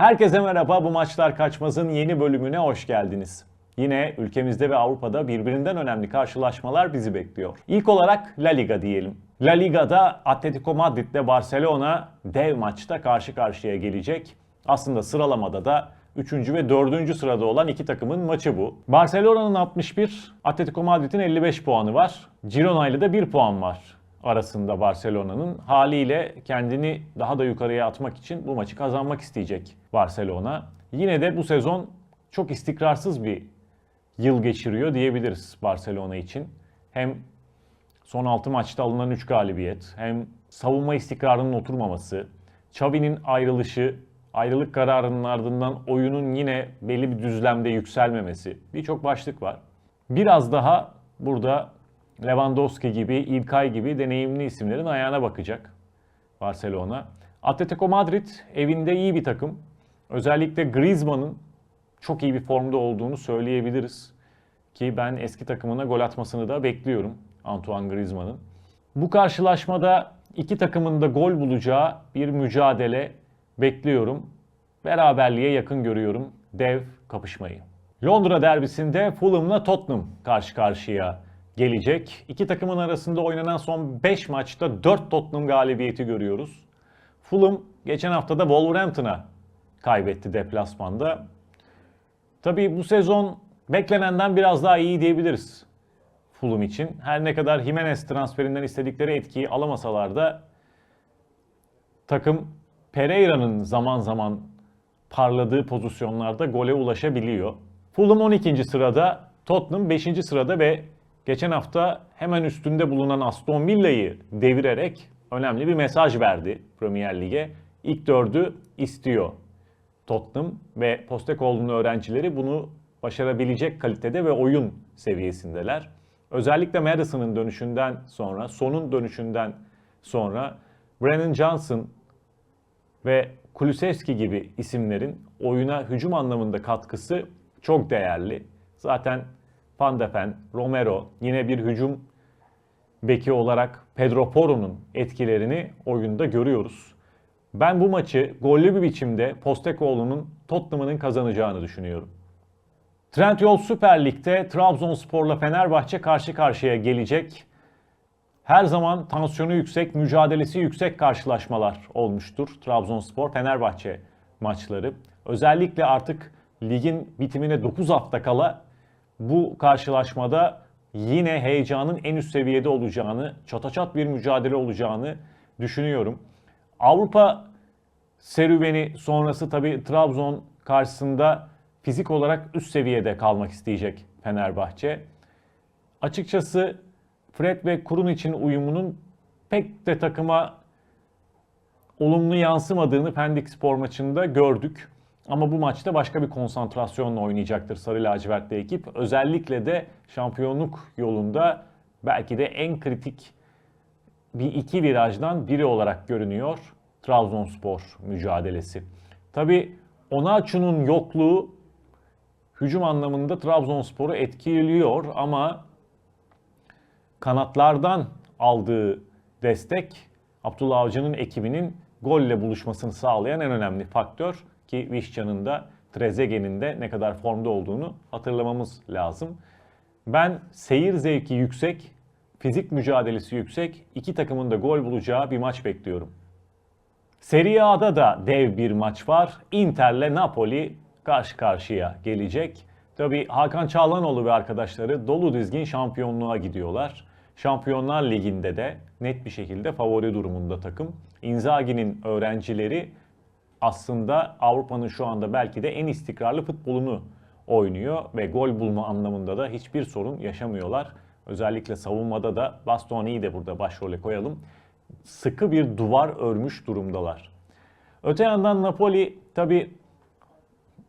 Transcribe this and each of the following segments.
Herkese merhaba. Bu maçlar kaçmazın yeni bölümüne hoş geldiniz. Yine ülkemizde ve Avrupa'da birbirinden önemli karşılaşmalar bizi bekliyor. İlk olarak La Liga diyelim. La Liga'da Atletico Madrid ile Barcelona dev maçta karşı karşıya gelecek. Aslında sıralamada da 3. ve 4. sırada olan iki takımın maçı bu. Barcelona'nın 61, Atletico Madrid'in 55 puanı var. Girona ile de 1 puan var arasında Barcelona'nın. Haliyle kendini daha da yukarıya atmak için bu maçı kazanmak isteyecek Barcelona. Yine de bu sezon çok istikrarsız bir yıl geçiriyor diyebiliriz Barcelona için. Hem son 6 maçta alınan 3 galibiyet, hem savunma istikrarının oturmaması, Xavi'nin ayrılışı, ayrılık kararının ardından oyunun yine belli bir düzlemde yükselmemesi. Birçok başlık var. Biraz daha burada Lewandowski gibi, İlkay gibi deneyimli isimlerin ayağına bakacak Barcelona. Atletico Madrid evinde iyi bir takım. Özellikle Griezmann'ın çok iyi bir formda olduğunu söyleyebiliriz. Ki ben eski takımına gol atmasını da bekliyorum Antoine Griezmann'ın. Bu karşılaşmada iki takımın da gol bulacağı bir mücadele bekliyorum. Beraberliğe yakın görüyorum dev kapışmayı. Londra derbisinde Fulham'la Tottenham karşı karşıya gelecek. İki takımın arasında oynanan son 5 maçta 4 Tottenham galibiyeti görüyoruz. Fulham geçen haftada Wolverhampton'a kaybetti deplasmanda. Tabii bu sezon beklenenden biraz daha iyi diyebiliriz Fulham için. Her ne kadar Jimenez transferinden istedikleri etkiyi alamasalar da takım Pereira'nın zaman zaman parladığı pozisyonlarda gole ulaşabiliyor. Fulham 12. sırada, Tottenham 5. sırada ve geçen hafta hemen üstünde bulunan Aston Villa'yı devirerek önemli bir mesaj verdi Premier Lig'e. İlk dördü istiyor Tottenham ve Postecoglou'nun öğrencileri bunu başarabilecek kalitede ve oyun seviyesindeler. Özellikle Madison'ın dönüşünden sonra, Son'un dönüşünden sonra Brennan Johnson ve Kulusevski gibi isimlerin oyuna hücum anlamında katkısı çok değerli. Zaten Van de Ven, Romero yine bir hücum beki olarak Pedro Porro'nun etkilerini oyunda görüyoruz. Ben bu maçı gollü bir biçimde Postecoglou'nun Tottenham'ın kazanacağını düşünüyorum. Trendyol Süper Lig'de Trabzonspor'la Fenerbahçe karşı karşıya gelecek. Her zaman tansiyonu yüksek, mücadelesi yüksek karşılaşmalar olmuştur. Trabzonspor Fenerbahçe maçları. Özellikle artık ligin bitimine 9 hafta kala bu karşılaşmada yine heyecanın en üst seviyede olacağını, çataçat bir mücadele olacağını düşünüyorum. Avrupa serüveni sonrası tabii Trabzon karşısında fizik olarak üst seviyede kalmak isteyecek Fenerbahçe. Açıkçası Fred ve Kurun için uyumunun pek de takıma olumlu yansımadığını Pendik Spor maçında gördük. Ama bu maçta başka bir konsantrasyonla oynayacaktır Sarı Lacivertli ekip. Özellikle de şampiyonluk yolunda belki de en kritik bir iki virajdan biri olarak görünüyor Trabzonspor mücadelesi. Tabi Onaçu'nun yokluğu hücum anlamında Trabzonspor'u etkiliyor ama kanatlardan aldığı destek Abdullah Avcı'nın ekibinin golle buluşmasını sağlayan en önemli faktör ki Vişcan'ın da Trezeguet'in de ne kadar formda olduğunu hatırlamamız lazım. Ben seyir zevki yüksek, fizik mücadelesi yüksek, iki takımın da gol bulacağı bir maç bekliyorum. Serie A'da da dev bir maç var. Inter'le Napoli karşı karşıya gelecek. Tabi Hakan Çağlanoğlu ve arkadaşları dolu dizgin şampiyonluğa gidiyorlar. Şampiyonlar Ligi'nde de net bir şekilde favori durumunda takım. Inzaghi'nin öğrencileri aslında Avrupa'nın şu anda belki de en istikrarlı futbolunu oynuyor ve gol bulma anlamında da hiçbir sorun yaşamıyorlar. Özellikle savunmada da Bastoni'yi de burada başrole koyalım. Sıkı bir duvar örmüş durumdalar. Öte yandan Napoli tabi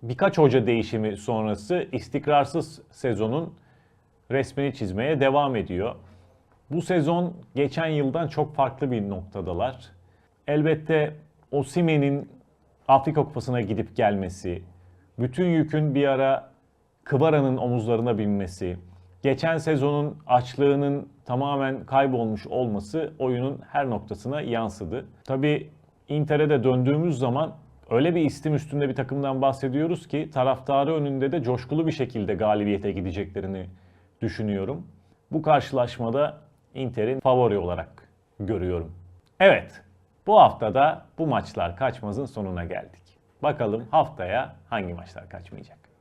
birkaç hoca değişimi sonrası istikrarsız sezonun resmini çizmeye devam ediyor. Bu sezon geçen yıldan çok farklı bir noktadalar. Elbette Osimen'in Afrika Kupası'na gidip gelmesi, bütün yükün bir ara Kıvara'nın omuzlarına binmesi, geçen sezonun açlığının tamamen kaybolmuş olması oyunun her noktasına yansıdı. Tabi Inter'e de döndüğümüz zaman öyle bir istim üstünde bir takımdan bahsediyoruz ki taraftarı önünde de coşkulu bir şekilde galibiyete gideceklerini düşünüyorum. Bu karşılaşmada Inter'in favori olarak görüyorum. Evet, bu haftada bu maçlar kaçmazın sonuna geldik. Bakalım haftaya hangi maçlar kaçmayacak.